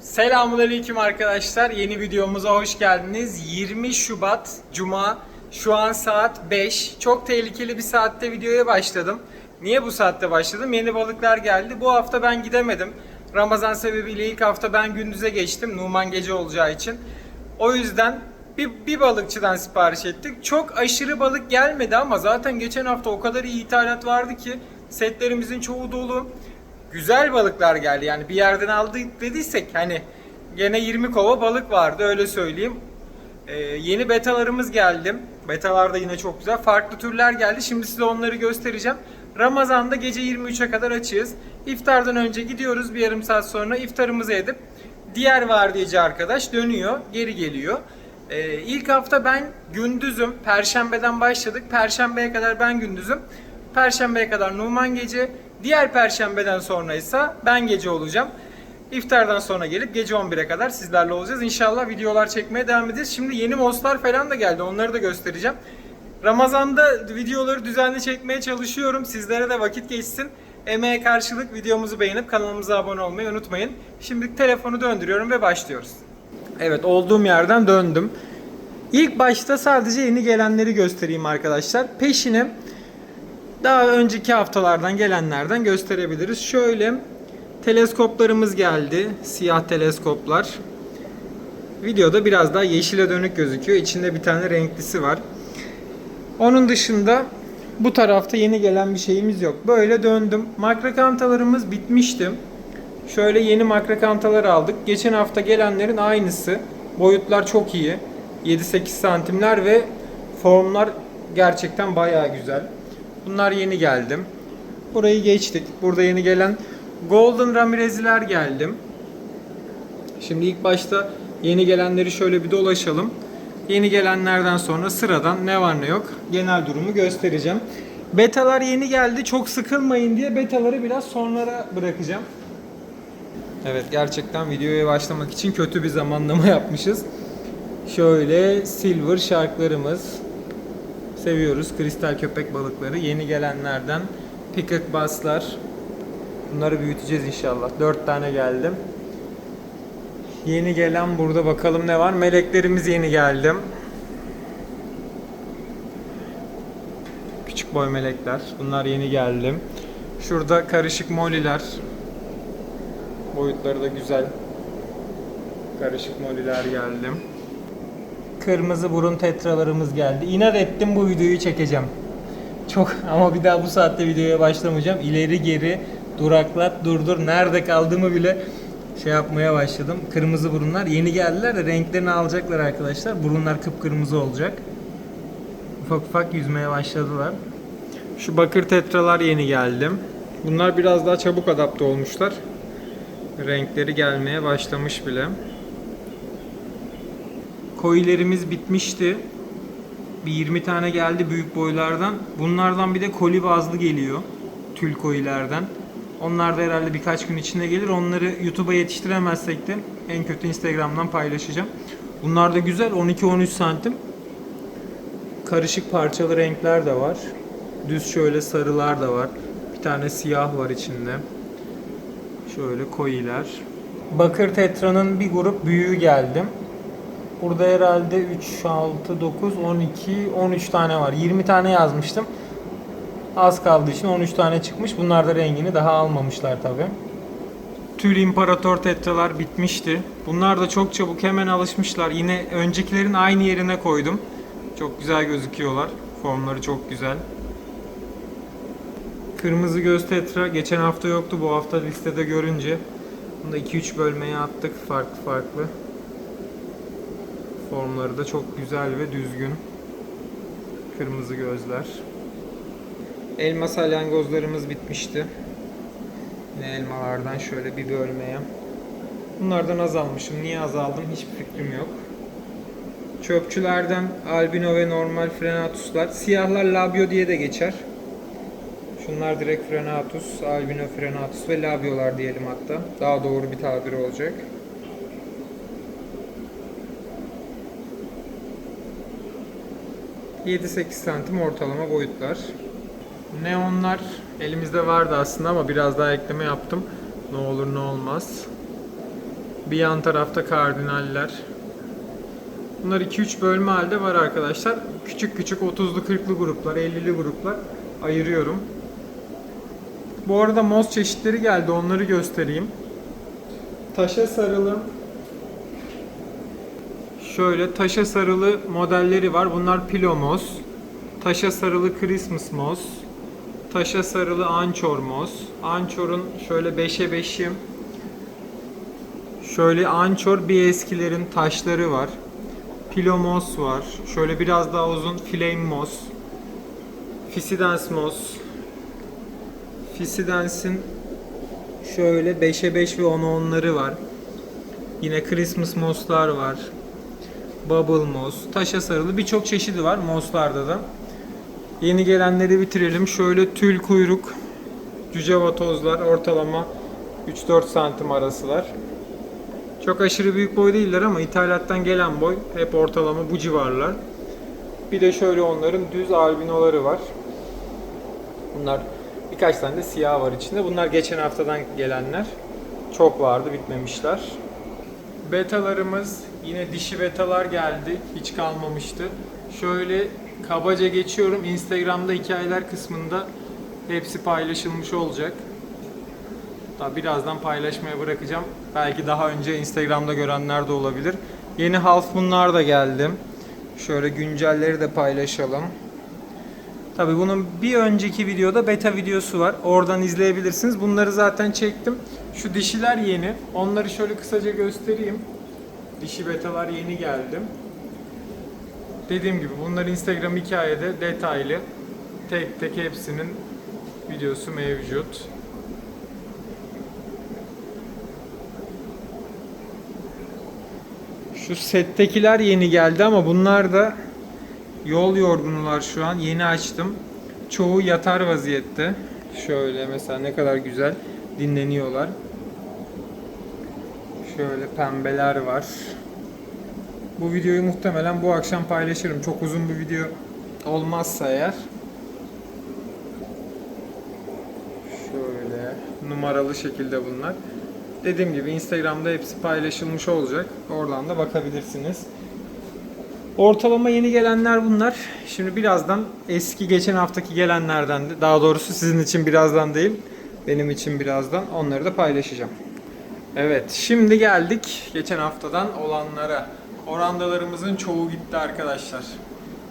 Selamünaleyküm arkadaşlar. Yeni videomuza hoş geldiniz. 20 Şubat Cuma. Şu an saat 5. Çok tehlikeli bir saatte videoya başladım. Niye bu saatte başladım? Yeni balıklar geldi. Bu hafta ben gidemedim. Ramazan sebebiyle ilk hafta ben gündüze geçtim. Numan gece olacağı için. O yüzden bir, bir balıkçıdan sipariş ettik. Çok aşırı balık gelmedi ama zaten geçen hafta o kadar iyi ithalat vardı ki setlerimizin çoğu dolu güzel balıklar geldi. Yani bir yerden aldık dediysek hani gene 20 kova balık vardı öyle söyleyeyim. Ee, yeni betalarımız geldi. Betalar da yine çok güzel. Farklı türler geldi. Şimdi size onları göstereceğim. Ramazan'da gece 23'e kadar açığız. İftardan önce gidiyoruz bir yarım saat sonra iftarımızı edip diğer vardiyacı arkadaş dönüyor, geri geliyor. Ee, ilk hafta ben gündüzüm. Perşembeden başladık. Perşembeye kadar ben gündüzüm. Perşembeye kadar Numan gece. Diğer perşembeden sonra ise ben gece olacağım. İftardan sonra gelip gece 11'e kadar sizlerle olacağız. İnşallah videolar çekmeye devam edeceğiz. Şimdi yeni moslar falan da geldi. Onları da göstereceğim. Ramazan'da videoları düzenli çekmeye çalışıyorum. Sizlere de vakit geçsin. Emeğe karşılık videomuzu beğenip kanalımıza abone olmayı unutmayın. Şimdi telefonu döndürüyorum ve başlıyoruz. Evet olduğum yerden döndüm. İlk başta sadece yeni gelenleri göstereyim arkadaşlar. Peşine daha önceki haftalardan gelenlerden gösterebiliriz. Şöyle teleskoplarımız geldi. Siyah teleskoplar. Videoda biraz daha yeşile dönük gözüküyor. İçinde bir tane renklisi var. Onun dışında bu tarafta yeni gelen bir şeyimiz yok. Böyle döndüm. Makrakantalarımız bitmişti. Şöyle yeni makrakantalar aldık. Geçen hafta gelenlerin aynısı. Boyutlar çok iyi. 7-8 santimler ve formlar gerçekten bayağı güzel. Bunlar yeni geldim. Burayı geçtik. Burada yeni gelen Golden Ramirez'ler geldim. Şimdi ilk başta yeni gelenleri şöyle bir dolaşalım. Yeni gelenlerden sonra sıradan ne var ne yok genel durumu göstereceğim. Betalar yeni geldi. Çok sıkılmayın diye betaları biraz sonlara bırakacağım. Evet gerçekten videoya başlamak için kötü bir zamanlama yapmışız. Şöyle silver sharklarımız. Seviyoruz kristal köpek balıkları. Yeni gelenlerden pikak basslar. Bunları büyüteceğiz inşallah. 4 tane geldim. Yeni gelen burada bakalım ne var. Meleklerimiz yeni geldim. Küçük boy melekler. Bunlar yeni geldim. Şurada karışık moliler. Boyutları da güzel. Karışık moliler geldim. Kırmızı burun tetralarımız geldi. İnat ettim bu videoyu çekeceğim. Çok ama bir daha bu saatte videoya başlamayacağım. İleri geri duraklat durdur nerede kaldığımı bile şey yapmaya başladım. Kırmızı burunlar yeni geldiler de renklerini alacaklar arkadaşlar. Burunlar kıpkırmızı olacak. Ufak ufak yüzmeye başladılar. Şu bakır tetralar yeni geldim. Bunlar biraz daha çabuk adapte olmuşlar. Renkleri gelmeye başlamış bile. Koilerimiz bitmişti. Bir 20 tane geldi büyük boylardan. Bunlardan bir de koli bazlı geliyor. Tül koilerden. Onlar da herhalde birkaç gün içinde gelir. Onları YouTube'a yetiştiremezsek de en kötü Instagram'dan paylaşacağım. Bunlar da güzel. 12-13 santim. Karışık parçalı renkler de var. Düz şöyle sarılar da var. Bir tane siyah var içinde. Şöyle koyiler. Bakır Tetra'nın bir grup büyüğü geldim. Burada herhalde 3, 6, 9, 12, 13 tane var. 20 tane yazmıştım. Az kaldığı için 13 tane çıkmış. Bunlar da rengini daha almamışlar tabi. Tül İmparator Tetralar bitmişti. Bunlar da çok çabuk hemen alışmışlar. Yine öncekilerin aynı yerine koydum. Çok güzel gözüküyorlar. Formları çok güzel. Kırmızı göz tetra geçen hafta yoktu. Bu hafta listede görünce bunu da 2-3 bölmeye attık farklı farklı. Formları da çok güzel ve düzgün. Kırmızı gözler. Elma salyangozlarımız bitmişti. Yine elmalardan şöyle bir bölmeye. Bunlardan azalmışım. Niye azaldım hiçbir fikrim yok. Çöpçülerden albino ve normal frenatuslar. Siyahlar labio diye de geçer. Şunlar direkt frenatus, albino frenatus ve labiolar diyelim hatta. Daha doğru bir tabir olacak. ...7-8 santim ortalama boyutlar. Neonlar elimizde vardı aslında ama biraz daha ekleme yaptım. Ne olur ne olmaz. Bir yan tarafta kardinaller. Bunlar 2-3 bölme halde var arkadaşlar. Küçük küçük 30'lu 40'lı gruplar, 50'li gruplar ayırıyorum. Bu arada moz çeşitleri geldi. Onları göstereyim. Taşa sarılı Şöyle taşa sarılı modelleri var. Bunlar Pilo moz. Taşa sarılı Christmas moz. Taşa sarılı Anchor moz. Anchor'un şöyle 5'e 5'i. Şöyle Anchor bir eskilerin taşları var. Pilo moz var. Şöyle biraz daha uzun Flame moz. Fisidens moz. Fisidens'in şöyle 5'e 5 ve 10'a 10'ları var. Yine Christmas moslar var. Bubble moss, taşa sarılı birçok çeşidi var mosslarda da. Yeni gelenleri bitirelim. Şöyle tül kuyruk, cüce vatozlar ortalama 3-4 santim arasılar. Çok aşırı büyük boy değiller ama ithalattan gelen boy hep ortalama bu civarlar. Bir de şöyle onların düz albinoları var. Bunlar birkaç tane de siyah var içinde. Bunlar geçen haftadan gelenler. Çok vardı bitmemişler. Betalarımız yine dişi betalar geldi. Hiç kalmamıştı. Şöyle kabaca geçiyorum. Instagram'da hikayeler kısmında hepsi paylaşılmış olacak. Daha birazdan paylaşmaya bırakacağım. Belki daha önce Instagram'da görenler de olabilir. Yeni half bunlar da geldi. Şöyle güncelleri de paylaşalım. Tabi bunun bir önceki videoda beta videosu var. Oradan izleyebilirsiniz. Bunları zaten çektim. Şu dişiler yeni. Onları şöyle kısaca göstereyim. Dişi betalar yeni geldi. Dediğim gibi bunlar Instagram hikayede detaylı. Tek tek hepsinin videosu mevcut. Şu settekiler yeni geldi ama bunlar da yol yorgunular şu an. Yeni açtım. Çoğu yatar vaziyette. Şöyle mesela ne kadar güzel dinleniyorlar. Şöyle pembeler var. Bu videoyu muhtemelen bu akşam paylaşırım. Çok uzun bir video olmazsa eğer. Şöyle numaralı şekilde bunlar. Dediğim gibi Instagram'da hepsi paylaşılmış olacak. Oradan da bakabilirsiniz. Ortalama yeni gelenler bunlar. Şimdi birazdan eski geçen haftaki gelenlerden de daha doğrusu sizin için birazdan değil benim için birazdan onları da paylaşacağım. Evet şimdi geldik geçen haftadan olanlara. Orandalarımızın çoğu gitti arkadaşlar.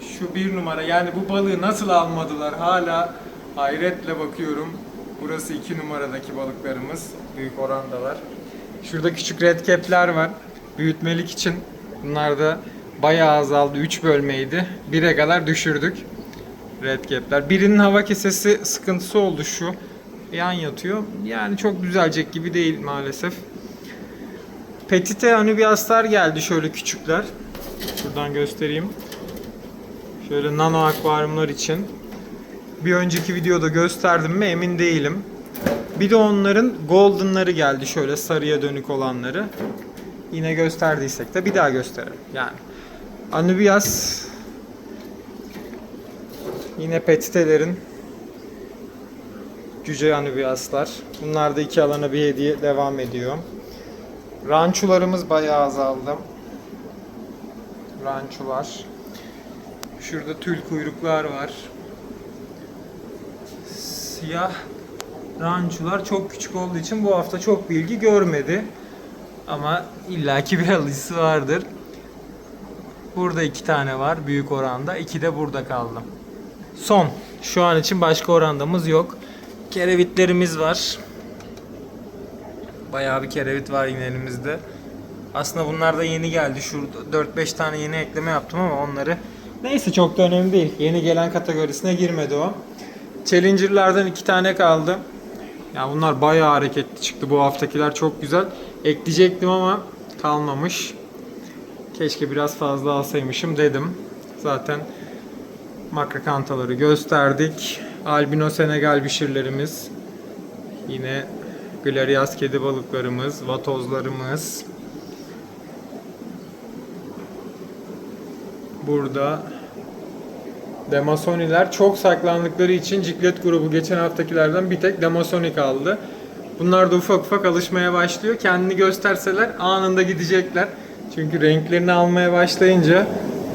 Şu bir numara yani bu balığı nasıl almadılar hala hayretle bakıyorum. Burası iki numaradaki balıklarımız. Büyük orandalar. Şurada küçük red cap'ler var. Büyütmelik için. Bunlar da bayağı azaldı. 3 bölmeydi. 1'e kadar düşürdük. Red cap'ler. Birinin hava kesesi sıkıntısı oldu şu. Yan yatıyor. Yani çok düzelecek gibi değil maalesef. Petite anubiaslar geldi şöyle küçükler. Şuradan göstereyim. Şöyle nano akvaryumlar için. Bir önceki videoda gösterdim mi emin değilim. Bir de onların golden'ları geldi şöyle sarıya dönük olanları. Yine gösterdiysek de bir daha gösterelim. Yani Anubias yine petitelerin cüce anubiaslar. Bunlar da iki alana bir hediye devam ediyor. Rançularımız bayağı azaldı. Rançular. Şurada tül kuyruklar var. Siyah rançular çok küçük olduğu için bu hafta çok bilgi görmedi. Ama illaki bir alıcısı vardır. Burada iki tane var büyük oranda. İki de burada kaldı. Son. Şu an için başka orandamız yok. Kerevitlerimiz var. Bayağı bir kerevit var yine elimizde. Aslında bunlar da yeni geldi. Şurada 4-5 tane yeni ekleme yaptım ama onları neyse çok da önemli değil. Yeni gelen kategorisine girmedi o. Challenger'lardan iki tane kaldı. Ya bunlar bayağı hareketli çıktı. Bu haftakiler çok güzel. Ekleyecektim ama kalmamış. Keşke biraz fazla alsaymışım dedim. Zaten makrakantaları gösterdik. Albino Senegal bişirlerimiz. Yine Glarias kedi balıklarımız, vatozlarımız. Burada Demasoniler çok saklandıkları için ciklet grubu geçen haftakilerden bir tek Demasoni kaldı. Bunlar da ufak ufak alışmaya başlıyor. Kendini gösterseler anında gidecekler. Çünkü renklerini almaya başlayınca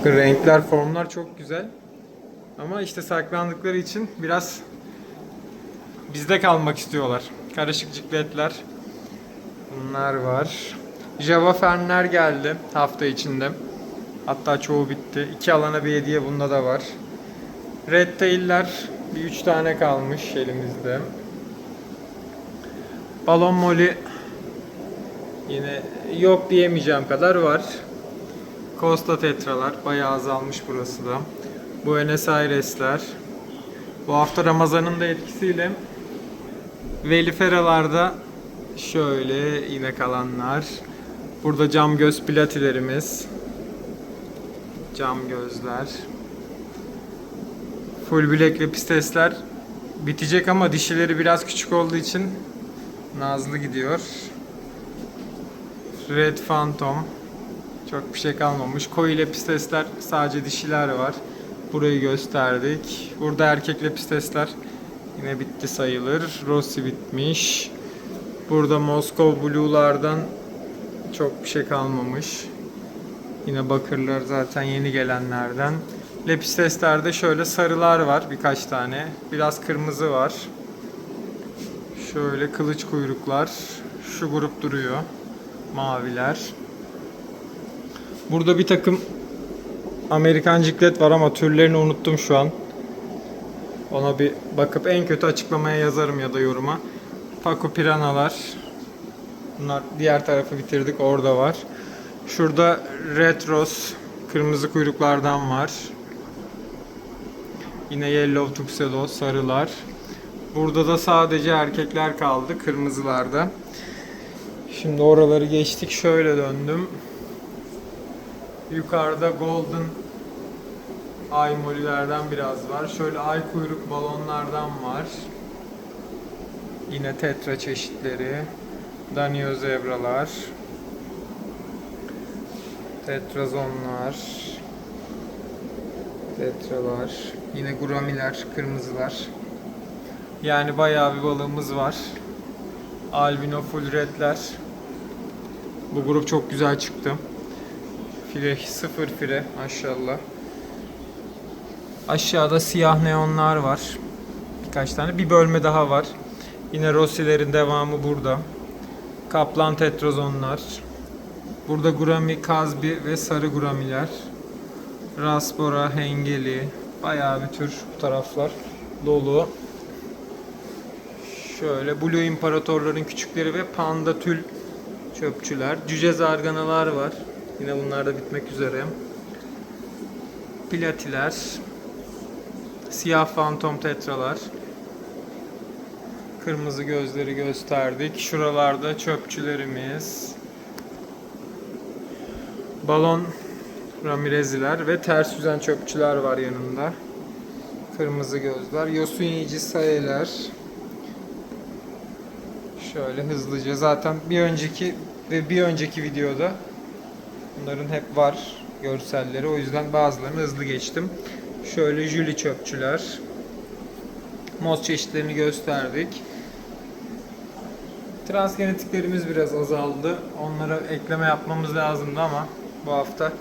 renkler, formlar çok güzel. Ama işte saklandıkları için biraz bizde kalmak istiyorlar. Karışık cikletler. Bunlar var. Java fenler geldi hafta içinde. Hatta çoğu bitti. İki alana bir hediye bunda da var. Red Tail'ler bir üç tane kalmış elimizde. Balon Moli yine yok diyemeyeceğim kadar var. Costa Tetralar bayağı azalmış burası da. Buenos Aires'ler. Bu hafta Ramazan'ın da etkisiyle Veliferalarda şöyle yine kalanlar. Burada cam göz platilerimiz. Cam gözler. Full black lepistesler bitecek ama dişileri biraz küçük olduğu için nazlı gidiyor. Red Phantom çok bir şey kalmamış. Koyu lepistesler sadece dişiler var. Burayı gösterdik. Burada erkek lepistesler yine bitti sayılır. Rossi bitmiş. Burada Moskov Blue'lardan çok bir şey kalmamış. Yine bakırlar zaten yeni gelenlerden. Lepistes'lerde şöyle sarılar var birkaç tane. Biraz kırmızı var. Şöyle kılıç kuyruklar. Şu grup duruyor. Maviler. Burada bir takım Amerikan ciklet var ama türlerini unuttum şu an. Ona bir bakıp en kötü açıklamaya yazarım ya da yoruma. Paco Piranalar. Bunlar diğer tarafı bitirdik. Orada var. Şurada Retros kırmızı kuyruklardan var. Yine Yellow Tuxedo sarılar. Burada da sadece erkekler kaldı kırmızılarda. Şimdi oraları geçtik. Şöyle döndüm. Yukarıda Golden Ay molilerden biraz var. Şöyle ay kuyruk balonlardan var. Yine tetra çeşitleri. Danio zebralar. Tetrazonlar. Tetralar. Yine guramiler, kırmızılar. Yani bayağı bir balığımız var. Albino full redler. Bu grup çok güzel çıktı. File sıfır file maşallah. Aşağıda siyah neonlar var. Birkaç tane. Bir bölme daha var. Yine Rossi'lerin devamı burada. Kaplan tetrozonlar. Burada Gurami, Kazbi ve sarı Guramiler. Raspora, Hengeli. Bayağı bir tür bu taraflar dolu. Şöyle Blue İmparatorların küçükleri ve Panda Tül çöpçüler. Cüce zarganalar var. Yine bunlar da bitmek üzere. Platiler. Siyah fantom tetralar. Kırmızı gözleri gösterdik. Şuralarda çöpçülerimiz. Balon Ramirez'iler ve ters yüzen çöpçüler var yanında. Kırmızı gözler. Yosun yiyici sayeler. Şöyle hızlıca zaten bir önceki ve bir önceki videoda bunların hep var görselleri. O yüzden bazılarını hızlı geçtim. Şöyle jüli çöpçüler. Moz çeşitlerini gösterdik. Transgenetiklerimiz biraz azaldı. Onlara ekleme yapmamız lazımdı ama bu hafta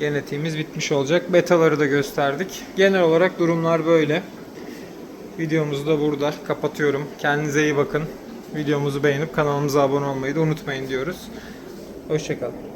genetiğimiz bitmiş olacak. Betaları da gösterdik. Genel olarak durumlar böyle. Videomuzu da burada kapatıyorum. Kendinize iyi bakın. Videomuzu beğenip kanalımıza abone olmayı da unutmayın diyoruz. Hoşçakalın.